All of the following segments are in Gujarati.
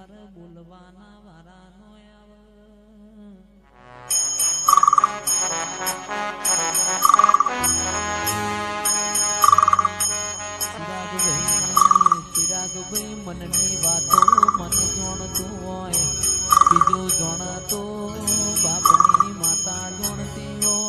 તાર બોલવાના વારા નો ચિરાગભાઈ મનની વાતો મન જોણતું હોય. બીજું જણાતો બાપની માતા જોણતી હોય.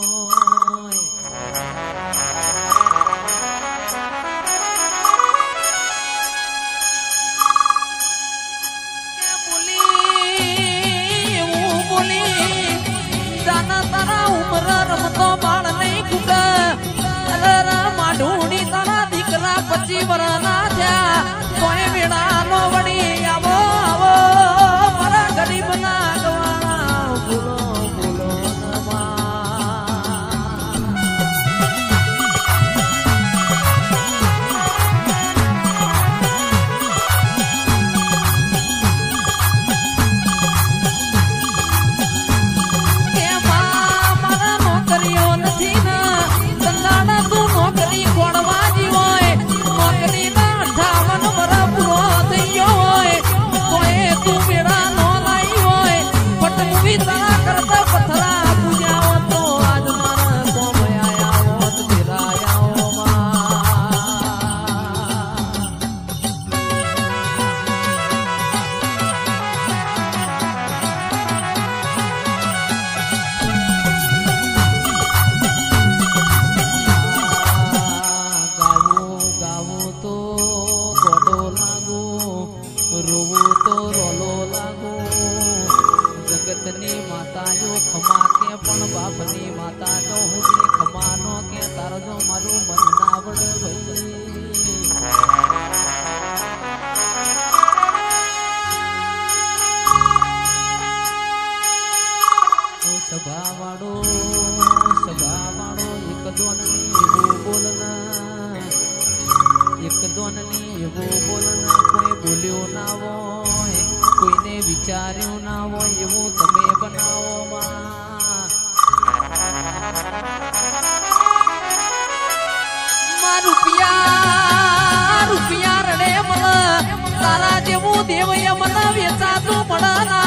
તારા જેવું દેવ એમના વેચાતું પણ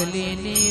तकलीनी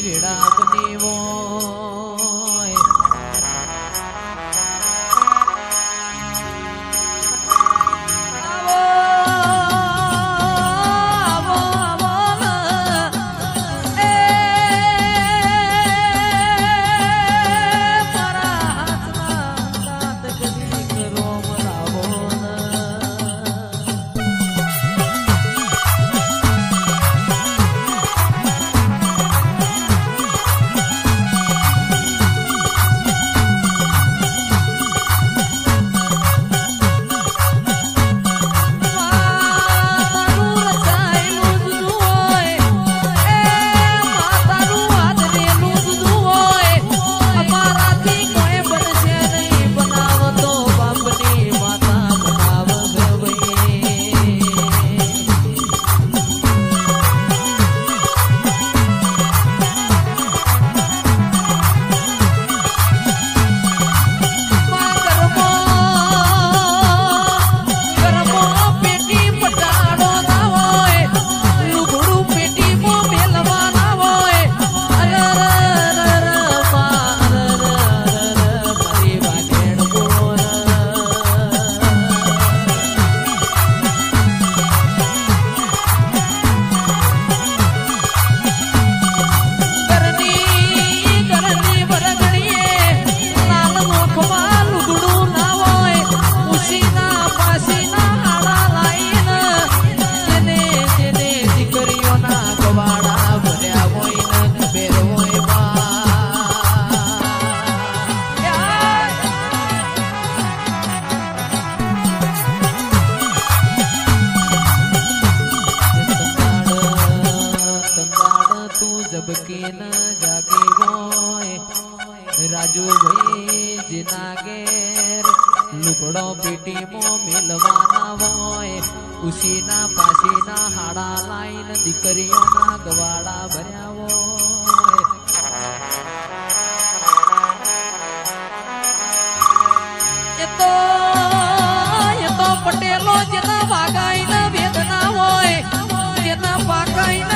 ખુશીના પાસીના હાડા લાઈન દીકરીઓના ગવાડા ભર્યા હોય. તો, એ તો પટેલો જેના વાગાઈના વેદના હોય તેના પાકાઈ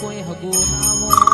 Quê 单我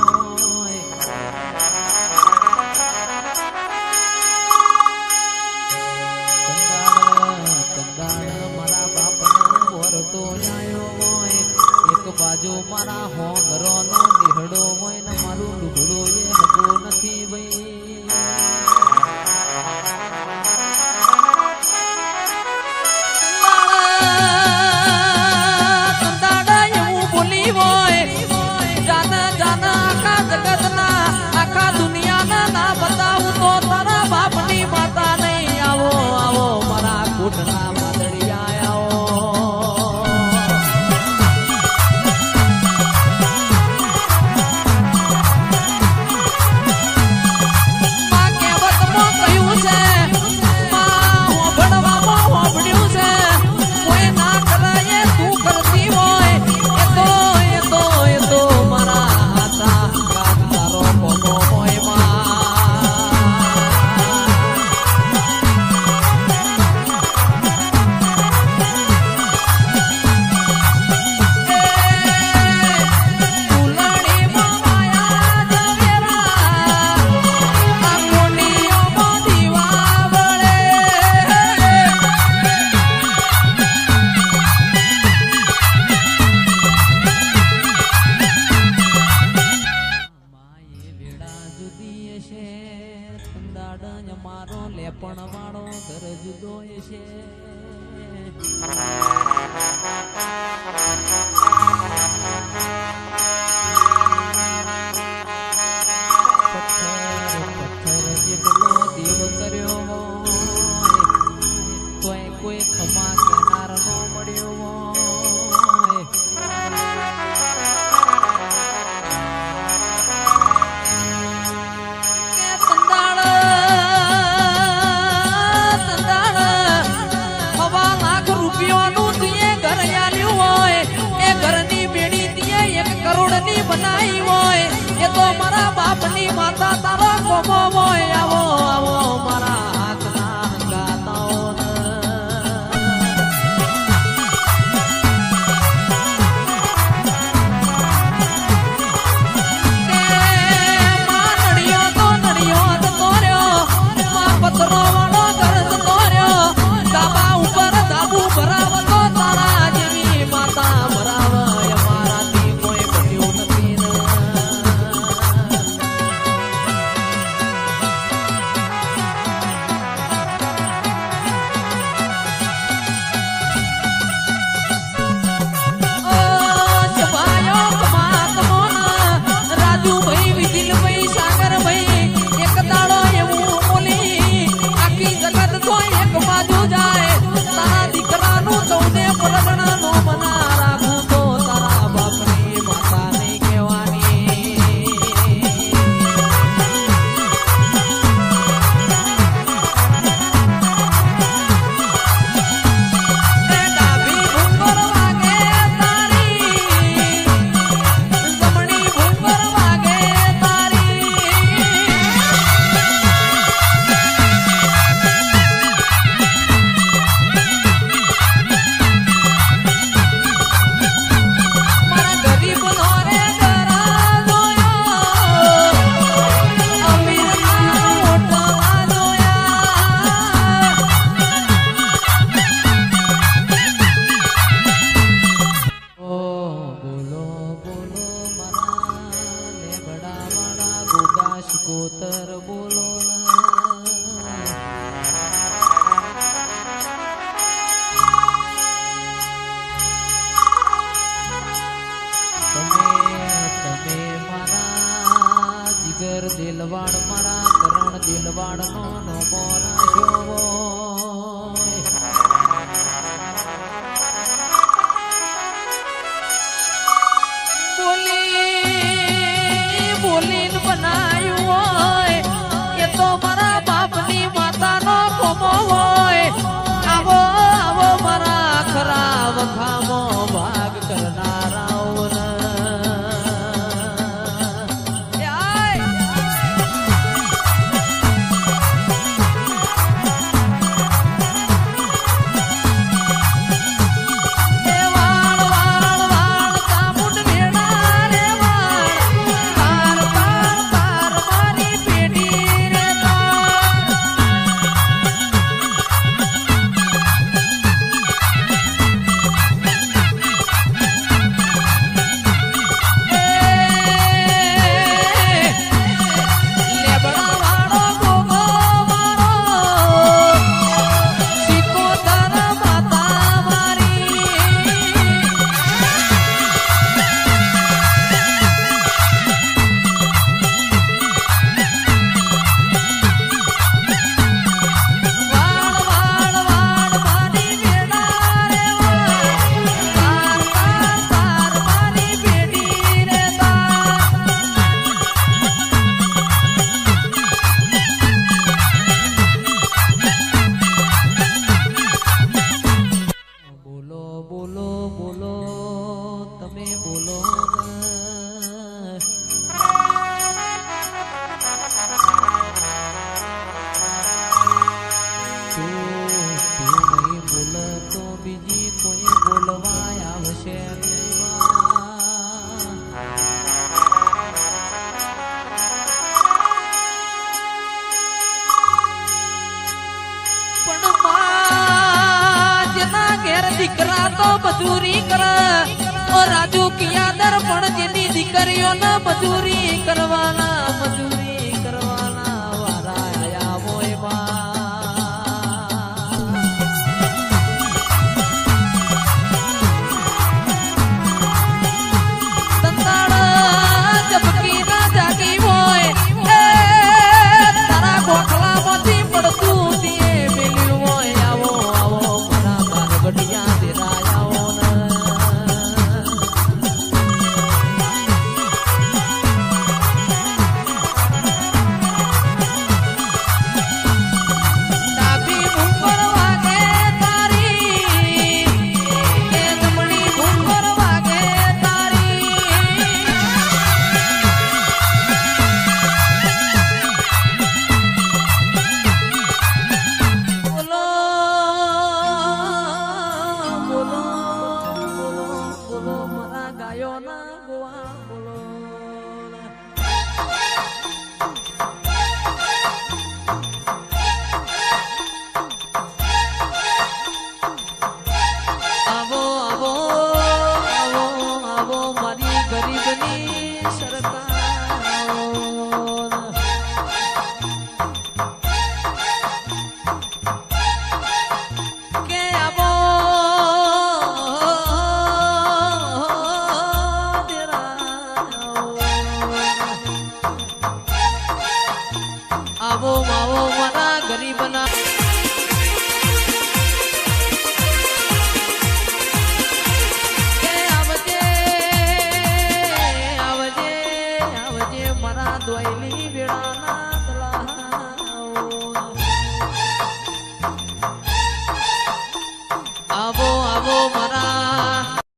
બોલો તમે બોલો બોલતો બીજી કોઈ બોલવા આવશે? દીકરા તો મજૂરી કરે. રાજુ કિયા પણ જેની દીકરીઓના મજૂરી કરવાના મજૂરી 要难过。